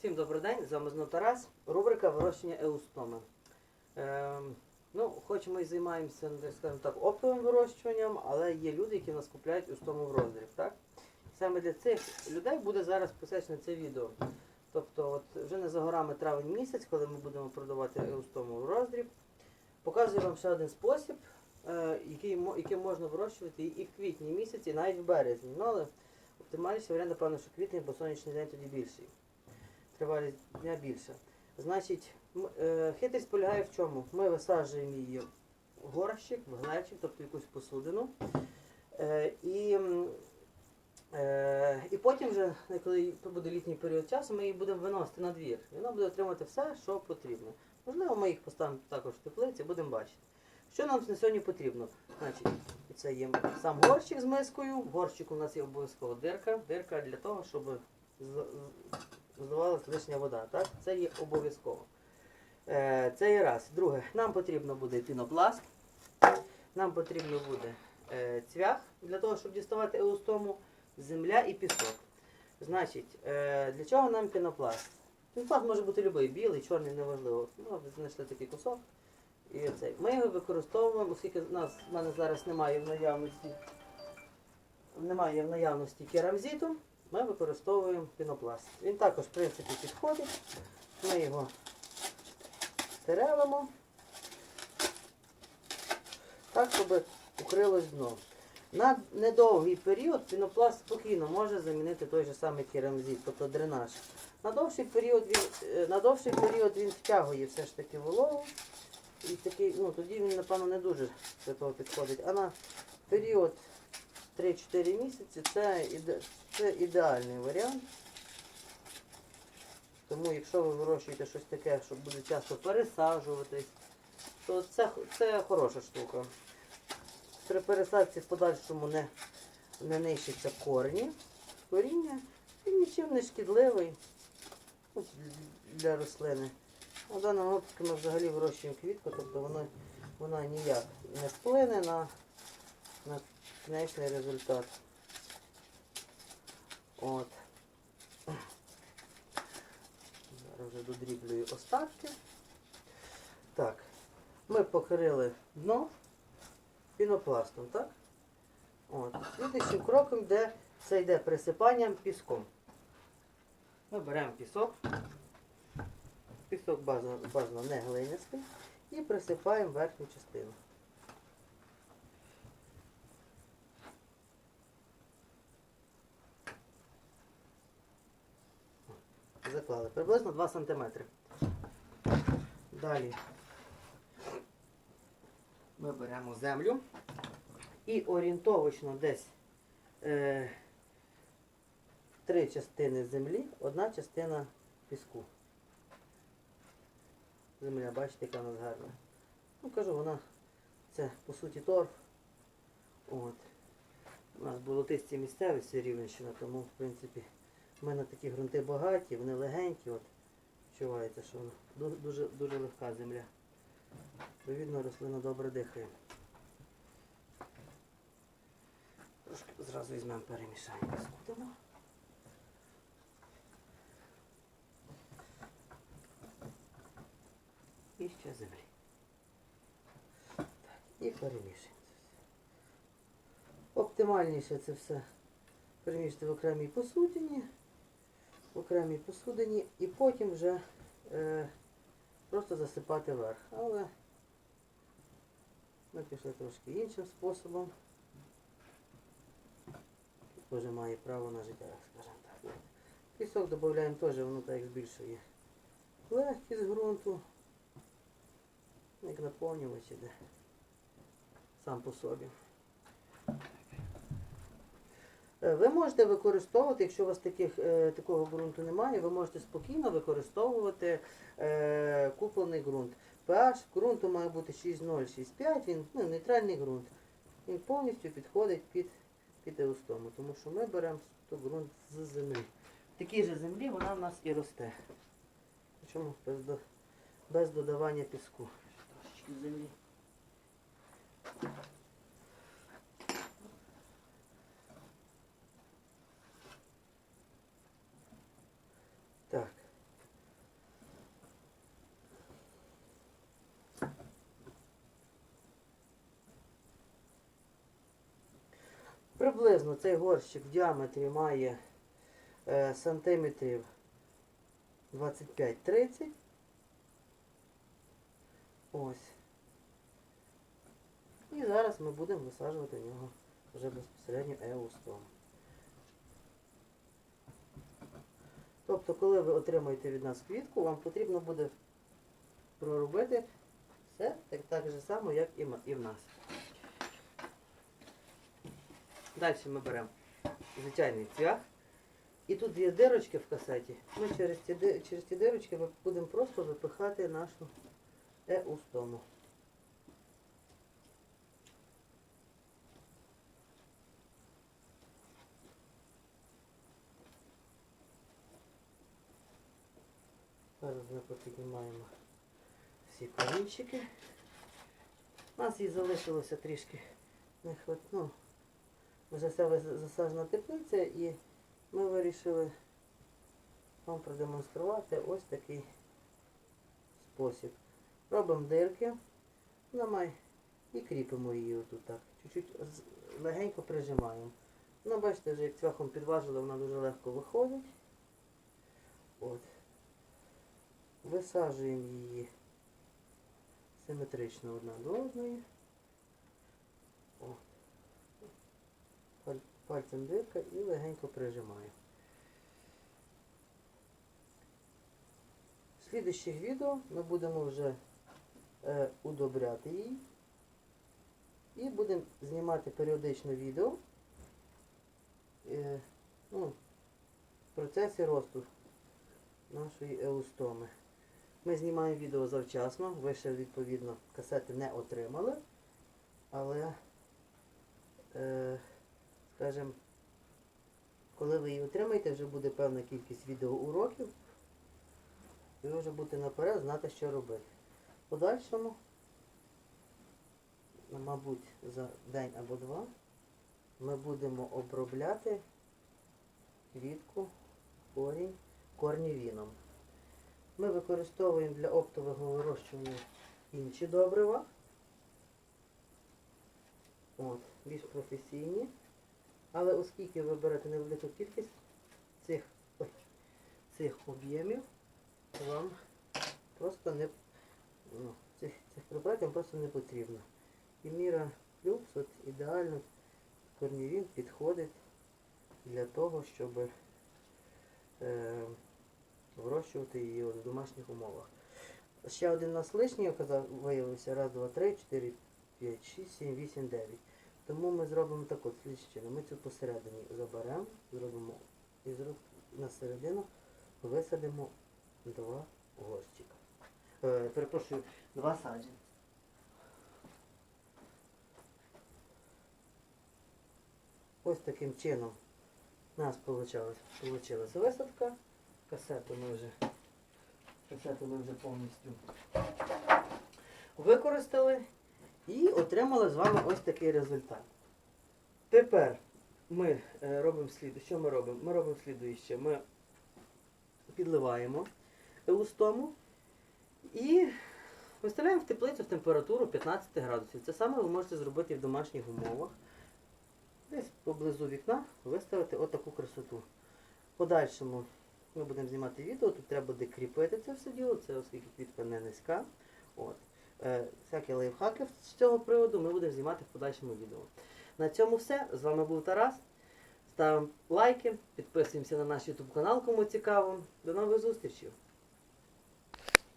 Всім добрий день, з вами знову Тарас. Рубрика вирощення еустоми. Ем, ну, хоч ми і займаємося, ну, скажімо так, оптовим вирощуванням, але є люди, які нас купляють еустому в роздріб. Так? Саме для цих людей буде зараз посвячене це відео. Тобто, от вже не за горами травень місяць, коли ми будемо продавати еустому в роздріб. Показую вам ще один спосіб, е, який, яким можна вирощувати і в квітні місяці, і навіть в березні. Ну, але оптимальніший варіант, напевно, що квітень, бо сонячний день тоді більший. Тривалість дня більша. Значить, е, хитрість полягає в чому? Ми висаджуємо її в горщик, в глечик, тобто якусь посудину. Е, і, е, і потім вже, коли буде літній період часу, ми її будемо виносити на двір. І вона буде отримати все, що потрібно. Можливо, ми їх поставимо також в теплиці, будемо бачити. Що нам на сьогодні потрібно? Значить, це є сам горщик з мискою. В горщику у нас є обов'язково дирка. Дирка для того, щоб з- лишня вода. Так? Це є обов'язково. Е, це є раз. Друге, нам потрібно буде пінопласт. Нам потрібно буде е, цвях для того, щоб діставати еустому, земля і пісок. Значить, е, для чого нам пінопласт? Пінопласт може бути будь-який, білий, чорний, неважливо. Ну, знайшли такий кусок. І цей. Ми його використовуємо, оскільки в нас в мене зараз немає в наявності. Немає в наявності керамзиту, ми використовуємо пінопласт. Він також, в принципі, підходить. Ми його стерелимо так, щоб укрилось дно. На недовгий період пінопласт спокійно може замінити той же самий керамзит, тобто дренаж. На довший період він, е, на довший період він втягує все ж таки вологу. І такий, ну, тоді він, напевно, не дуже до того підходить. А на період 3-4 місяці це, іде, це ідеальний варіант. Тому якщо ви вирощуєте щось таке, що буде часто пересаджуватись, то це, це хороша штука. При пересадці в подальшому не, не нищаться корені. Коріння він нічим не шкідливий ну, для рослини. У даному випадку ми взагалі вирощуємо квітку, тобто воно, вона ніяк не вплине на, на кінечний результат. От. Зараз вже додріблюю остатки. Так, ми покрили дно пінопластом, так? От. Слідуючим кроком йде, це йде присипанням піском. Ми беремо пісок. Пісок бажано, бажано не глинистий. І присипаємо верхню частину. Заклали. Приблизно 2 см. Далі ми беремо землю і орієнтовочно десь е, три частини землі, одна частина піску. Земля, бачите, яка нас гарна. Ну кажу, вона це по суті торф. От. У нас болотисті місцевості Рівненщина, тому в принципі в мене такі ґрунти багаті, вони легенькі, от відчувається, що дуже, дуже легка земля. Відповідно, рослина добре дихає. Трошки зразу візьмемо перемішаємо, скутимо. І ще землі. Так, і перемішуємо це все. Оптимальніше це все перемішати в окремій посудині, в окремій посудині і потім вже е, просто засипати верх. Але ми пішли трошки іншим способом. Теж має право на життя, скажімо так. Пісок додаємо теж, воно так збільшує легкість ґрунту, як наповнювач іде сам по собі. Е, Ви можете використовувати, якщо у вас таких, е, такого ґрунту немає, ви можете спокійно використовувати е, куплений ґрунт. pH ґрунту має бути 6,0-6,5, він ну, нейтральний ґрунт. Він повністю підходить під, під еустому, тому що ми беремо ґрунт з землі. В такій же землі вона в нас і росте. Причому без, до- без додавання піску. Трошечки землі. Так. Приблизно цей горщик в діаметрі має е, сантиметрів 25-30. Ось. І зараз ми будемо висаджувати в нього вже безпосередньо еустом. Тобто, коли ви отримаєте від нас квітку, вам потрібно буде проробити все так, так же само, як і, в нас. Далі ми беремо звичайний цвях. І тут є дирочки в касеті. Ми через ці, через ці дирочки ми будемо просто випихати нашу еустому. Зараз ми попіднімаємо всі корінчики. У нас їй залишилося трішки не хват... ну, вже все вис- засаджена теплиця і ми вирішили вам продемонструвати ось такий спосіб. Робимо дирки, намай і кріпимо її отут так. Чуть-чуть легенько прижимаємо. Ну, бачите, вже як цвяхом підважили, вона дуже легко виходить. От. Висаджуємо її симетрично одна до одної. Пальцем дирка і легенько прижимаю. В слідуючих відео ми будемо вже е, удобряти її. І будемо знімати періодично відео е, ну, в процесі росту нашої еустоми. Ми знімаємо відео завчасно, ви ще відповідно касети не отримали, але, е, скажімо, коли ви її отримаєте, вже буде певна кількість відеоуроків, і ви вже будете наперед знати, що робити. Подальшому, ну, мабуть, за день або два ми будемо обробляти квітку, корінь, корнівіном. Ми використовуємо для оптового вирощування інші добрива. От, більш професійні. Але оскільки ви берете невелику кількість цих, ой, цих об'ємів, вам просто не ну, цих, цих препаратів просто не потрібно. І міра плюс от ідеально корнівін підходить для того, щоб е, вирощувати її в домашніх умовах. Ще один у нас лишній виявився. Раз, два, три, чотири, п'ять, шість, сім, вісім, дев'ять. Тому ми зробимо так от слідчину. Ми цю посередині заберемо, зробимо і на середину висадимо два горщика. Е, перепрошую, два саджанці. Ось таким чином у нас получилась висадка. Касету ми вже, касету ми вже повністю використали і отримали з вами ось такий результат. Тепер ми е, робимо слід. Що ми робимо? Ми робимо слідуюче. Ми підливаємо еустому і виставляємо в теплицю в температуру 15 градусів. Це саме ви можете зробити в домашніх умовах. Десь поблизу вікна виставити отаку красоту. Подальшому ми будемо знімати відео, тут треба буде кріпити це все діло, це оскільки квітка не низька. От. Е, всякі лайфхаки з цього приводу ми будемо знімати в подальшому відео. На цьому все. З вами був Тарас. Ставимо лайки, підписуємося на наш YouTube канал, кому цікаво. До нових зустрічей!